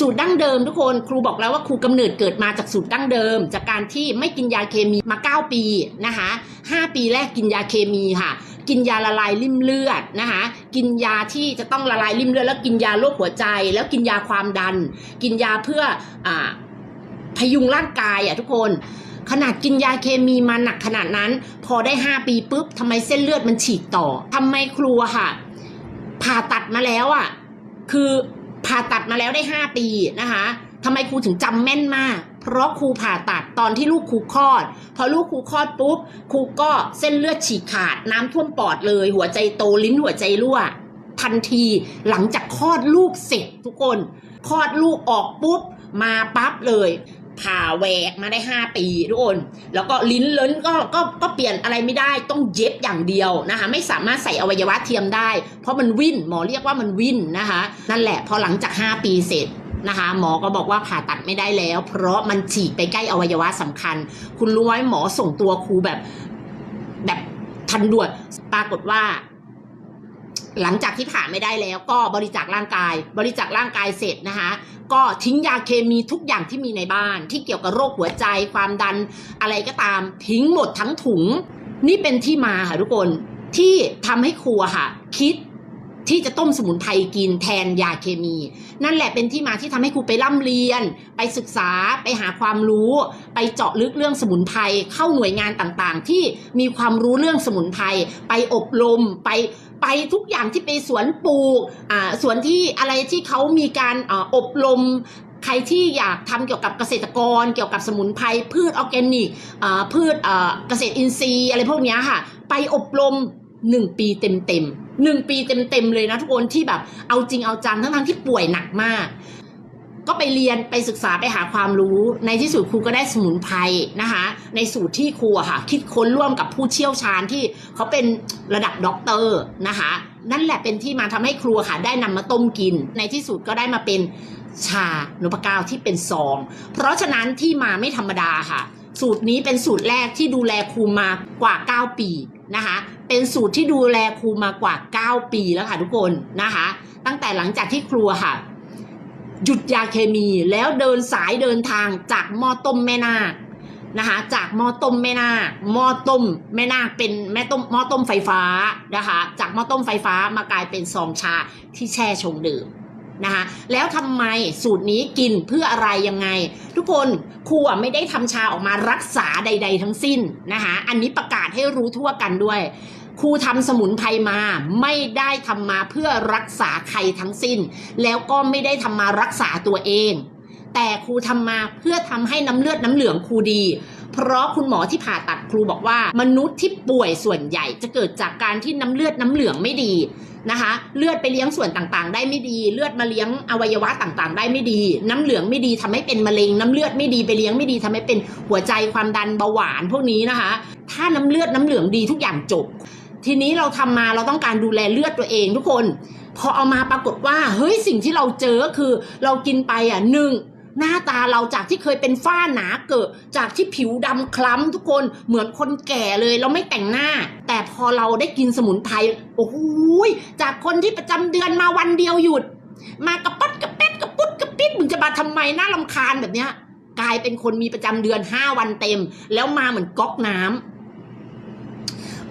สูตรดั้งเดิมทุกคนครูบอกแล้วว่าครูกำเนิดเกิดมาจากสูตรดั้งเดิม จากการที่ไม่กินยาเคมีมา 9 ปีนะคะ5ปีแรกกินยาเคมีค่ะกินยาละลายริ่มเลือดนะคะกินยาที่จะต้องละลายริ่มเลือด แล้วกินยาโรคหัวใจ แล้วกินยาความดัน กินยาเพื่ออพยุงร่างกายอะทุกคนขนาดกินยาเคมีมาหนักขนาดนั้น พอได้ 5 ปีปุ๊บทำไมเส้นเลือดมันฉีกต่อทำไมครูอะค่ะ ผ่าตัดมาแล้วอะ คือ ผ่าตัดมาแล้วได้ห้าปีนะคะทำไมครูถึงจำแม่นมาก เพราะครูผ่าตัดตอนที่ลูกครูคลอด พอลูกครูคลอดปุ๊บครูก็เส้นเลือดฉีกขาดน้ำท่วมปอดเลย หัวใจโตลิ้นหัวใจรั่ว ทันทีหลังจากคลอดลูกเสร็จทุกคนคลอดลูกออกปุ๊บมาปั๊บเลย ผ่าแหวกมาได้5ปีทุกคน แล้วก็ลิ้นเลิ้นก็ก็ก็เปลี่ยนอะไรไม่ได้ต้องเย็บอย่างเดียวนะคะ ไม่สามารถใส่อวัยวะเทียมได้ เพราะมันวิ่นหมอเรียกว่ามันวิ่นนะคะ นั่นแหละพอหลังจาก 5 ปีเสร็จนะคะ หมอก็บอกว่าผ่าตัดไม่ได้แล้ว เพราะมันฉีกไปใกล้อวัยวะสำคัญ คุณรู้ไหมหมอส่งตัวครูแบบแบบทันด่วนปรากฏว่า หลังจากที่ผ่าไม่ได้แล้วก็บริจาคร่างกาย บริจาคร่างกายเสร็จนะคะก็ทิ้งยาเคมีทุกอย่างที่มีในบ้าน ที่เกี่ยวกับโรคหัวใจความดันอะไรก็ตาม ทิ้งหมดทั้งถุง นี่เป็นที่มาค่ะทุกคนที่ทำให้ครูอะค่ะ คิดที่จะต้มสมุนไพรกินแทนยาเคมี นั่นแหละเป็นที่มาที่ทำให้ครูไปร่ำเรียน ไปศึกษาไปหาความรู้ ไปเจาะลึกเรื่องสมุนไพรเข้าหน่วยงานต่างๆ ที่มีความรู้เรื่องสมุนไพรไปอบรมไป ไปทุกอย่างที่ไปสวนปลูกอ่าสวนที่อะไรที่เขามีการอาอบรมใครที่อยากทำเกี่ยวกับเกษตรกร เกี่ยวกับสมุนไพรพืชออร์แกนิกอ่าพืชอ่าเกษตรอินทรีย์อะไรพวกนี้ค่ะ ไปอบรมหนึ่งปีเต็มเต็มๆหนึ่งปีเต็มเต็มๆเลยนะทุกคนที่แบบเอาจริงเอาจังทั้งๆที่ป่วยหนักมาก ก็ไปเรียนไปศึกษาไปหาความรู้ ในที่สุดครูก็ได้สมุนไพรนะคะ ในสูตรที่ครูค่ะ คิดค้นร่วมกับผู้เชี่ยวชาญที่เขาเป็นระดับด็อกเตอร์นะคะ นั่นแหละเป็นที่มาทำให้ครูอะค่ะได้นำมาต้มกิน ในที่สุดก็ได้มาเป็นชานพก้าที่เป็นซอง เพราะฉะนั้นที่มาไม่ธรรมดาค่ะ สูตรนี้เป็นสูตรแรกที่ดูแลครูมากว่า 9 ปีนะคะ เป็นสูตรที่ดูแลครูมากว่า 9 ปีแล้วค่ะทุกคนนะคะ ตั้งแต่หลังจากที่ครูอะค่ะ หยุดยาเคมีแล้วเดินสายเดินทางจากหม้อต้มแม่นาคนะคะจากหม้อต้มแม่นาคหม้อต้มแม่นาคเป็นแม่ต้มหม้อต้มไฟฟ้านะคะจากหม้อต้มไฟฟ้ามากลายเป็นซองชาที่แช่ชงดื่มนะคะแล้วทำไมสูตรนี้กินเพื่ออะไรยังไง ทุกคนครูไม่ได้ทำชาออกมารักษาใด ๆ ทั้งสิ้นนะคะอันนี้ประกาศให้รู้ทั่วกันด้วย ครูทำสมุนไพรมาไม่ได้ทำมาเพื่อรักษาใครทั้งสิ้น แล้วก็ไม่ได้ทำมารักษาตัวเอง แต่ครูทำมาเพื่อทำให้น้ำเลือดน้ำเหลืองครูดี เพราะคุณหมอที่ผ่าตัดครูบอกว่า มนุษย์ที่ป่วยส่วนใหญ่จะเกิดจากการที่น้ำเลือดน้ำเหลืองไม่ดีนะคะเลือดไปเลี้ยงส่วนต่างๆ ได้ไม่ดี เลือดมาเลี้ยงอวัยวะต่างๆ ได้ไม่ดี น้ำเหลืองไม่ดีทำให้เป็นมะเร็ง น้ำเลือดไม่ดีไปเลี้ยงไม่ดีทำให้เป็นหัวใจความดันเบาหวานพวกนี้นะคะ ถ้าน้ำเลือดน้ำเหลืองดีทุกอย่างจบ ทีนี้เราทำมาเราต้องการดูแลเลือดตัวเองทุกคน พอเอามาปรากฏว่าเฮ้ยสิ่งที่เราเจอคือเรากินไปอะหนึ่งหน้าตาเราจากที่เคยเป็นฝ้าหนาเกิด จากที่ผิวดำคล้ำทุกคนเหมือนคนแก่เลยเราไม่แต่งหน้า แต่พอเราได้กินสมุนไพรโอ้โหยจากคนที่ประจำเดือนมาวันเดียวหยุด มากระปัดกระเป็ดกระปุดกระปิดมึงจะมาทำไมหน่าลำคาญแบบเนี้ยกลายเป็นคนมีประจำเดือนห้าวันเต็ม แล้วมาเหมือนก๊อกน้ำ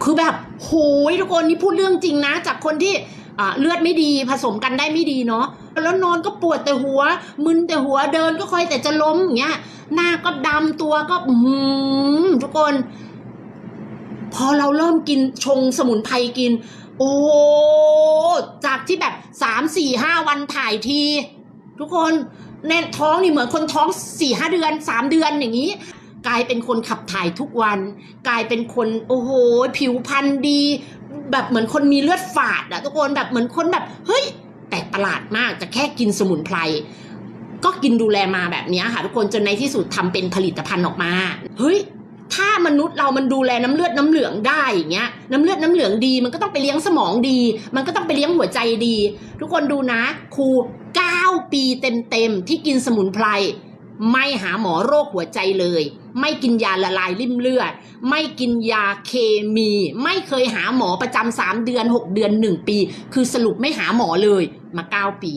คือแบบโหยทุกคนนี่พูดเรื่องจริงนะ จากคนที่เลือดไม่ดีผสมกันได้ไม่ดีเนาะแล้วนอนก็ปวดแต่หัว มึนแต่หัวเดินก็คอยแต่จะล้มอย่างเงี้ย หน้าก็ดำตัวก็อื้อหือทุกคน พอเราเริ่มกินชงสมุนไพรกิน โอ้จากที่แบบสามสี่ห้าวันถ่ายที ทุกคนแน่นท้องนี่เหมือนคนท้องสี่ห้าเดือนสามเดือนอย่างนี้ กลายเป็นคนขับถ่ายทุกวัน กลายเป็นคนโอ้โห ผิวพรรณดี แบบเหมือนคนมีเลือดฝาดอะทุกคนแบบเหมือนคนแบบ เฮ้ยแต่ประหลาดมากจะแค่กินสมุนไพรก็กินดูแลมาแบบนี้ค่ะ ทุกคนจนในที่สุดทำเป็นผลิตภัณฑ์ออกมาเฮ้ยถ้ามนุษย์เรามันดูแลน้ำเลือดน้ำเหลืองได้อย่างเงี้ยน้ำเลือดน้ำเหลืองดี มันก็ต้องไปเลี้ยงสมองดี มันก็ต้องไปเลี้ยงหัวใจดี ทุกคนดูนะ ครู 9 ปีเต็มๆที่กินสมุนไพร ไม่หาหมอโรคหัวใจเลย ไม่กินยาละลายริ่มเลือด ไม่กินยาเคมี ไม่เคยหาหมอประจำสามเดือนหกเดือนหนึ่งปี คือสรุปไม่หาหมอเลยมาเก้าปี